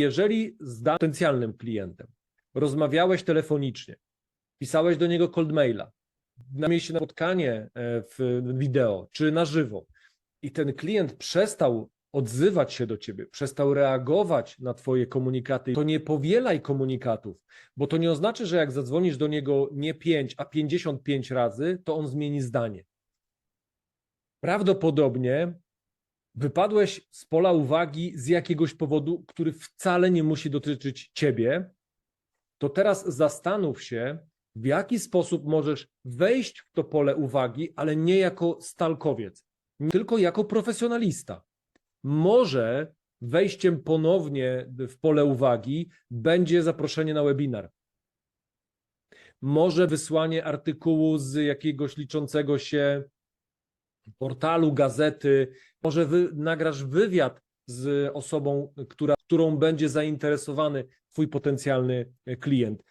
Jeżeli z potencjalnym klientem rozmawiałeś telefonicznie, pisałeś do niego cold maila, mieliście spotkanie e, w wideo czy na żywo i ten klient przestał odzywać się do ciebie, przestał reagować na twoje komunikaty, to nie powielaj komunikatów, bo to nie oznacza, że jak zadzwonisz do niego nie 5, a 55 razy, to on zmieni zdanie. Prawdopodobnie wypadłeś z pola uwagi z jakiegoś powodu, który wcale nie musi dotyczyć ciebie, to teraz zastanów się, w jaki sposób możesz wejść w to pole uwagi, ale nie jako stalkowiec, tylko jako profesjonalista. Może wejściem ponownie w pole uwagi będzie zaproszenie na webinar. Może wysłanie artykułu z jakiegoś liczącego się portalu, gazety, może wy, nagrasz wywiad z osobą, która, którą będzie zainteresowany Twój potencjalny klient.